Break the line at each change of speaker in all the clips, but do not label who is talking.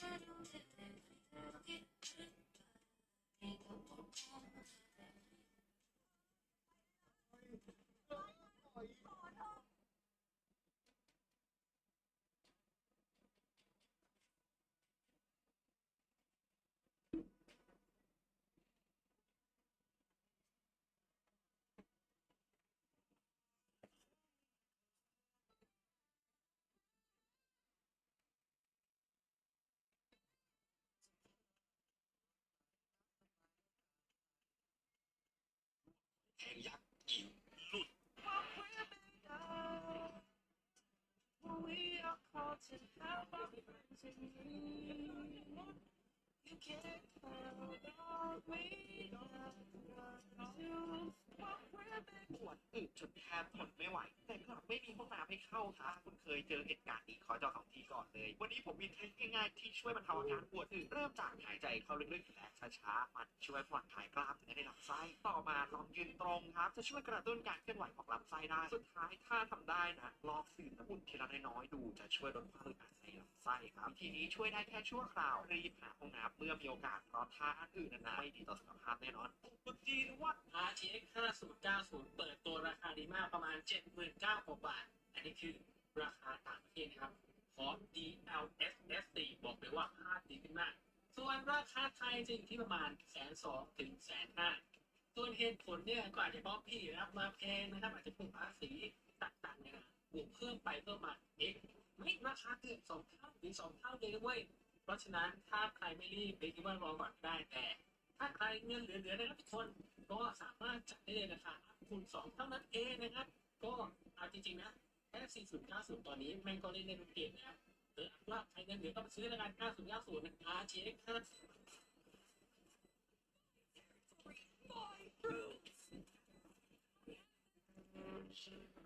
Thank
you. are called to help our friends in need. You can't hold our weight on yourself. What we're
ปวดอึจนแทบทนไม่ไหว ให้เข้าค่ะคุณเคยเจอเหตุการณ์นี้ขอเจาะสองทีก่อนเลย วันนี้ผมมีเทคนิคง่ายๆที่ช่วยบรรเทาอาการปวดอึเริ่มจากหายใจเข้าลึกๆและช้าๆมันช่วยผ่อนคลายกล้ามเนื้อในลำไส้ต่อมาลองยืนตรงครับ จะช่วยกระตุ้นการเคลื่อนไหวของลำไส้ได้สุดท้ายถ้าทำได้นะลองดื่มน้ำอุ่นทีละน้อยๆดูจะช่วยลดความอึดอัดในลำไส้ครับวิธีนี้ช่วยได้แค่ชั่วคราวรีบหาห้องน้ำเมื่อมีโอกาสเพราะถ้าอันอื่นนั้นไม่ดีต่อสุขภาพแน่นอนคุณจีนวัด
RTX 5090 เปิดตัวราคาดีมากประมาณ 79,000กว่าบาท อันนี้คือราคาต่างประเทศนะครับ ของ DLSS4 บอกเลยว่าภาพดีขึ้นมาก ส่วนราคาไทยจะอยู่ที่ประมาณแสนสองถึงแสนห้าส่วนเหตุผลเนี่ยก็อาจจะเพราะพี่รับมาแพงนะครับ อาจจะเป็นภาษีต่างๆเนี่ยบวกเพิ่มไปเพิ่มมาเอ๊ะไม่ราคาเกือบสองเท่าหรือสองเท่าเลยเว้ยเพราะฉะนั้นถ้าใครไม่รีบไปคิดว่ารอก่อนได้แต่ ถ้าใครเงินเหลือๆนะครับทุกคนก็สามารถจัดได้เลยนะคะคูณสองเท่านั้นเองนะครับ ก็เอาจริงๆนะ แค่4090ตอนนี้แม่งก็เล่นในเกมนะครับเออว่าใครเงินเหลือก็ไปซื้อแล้วกัน9090นะ RTX 50
ใคร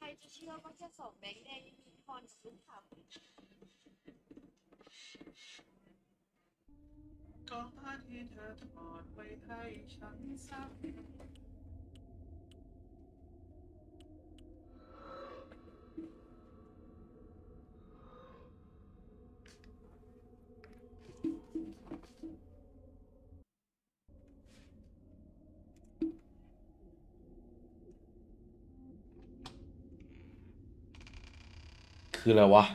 ครจะเชื่อว่าแค่สองแบงค์แดงยังมีทอนซื้อขำ
ก็ผ้าที่เธอถอดไว้ให้ฉันซัก
คืออะไรวะ อ้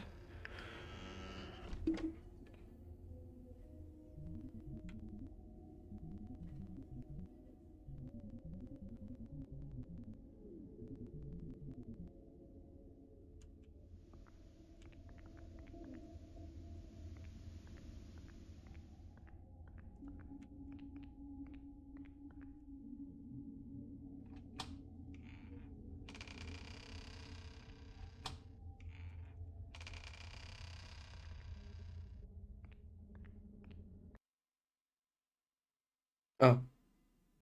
Oh.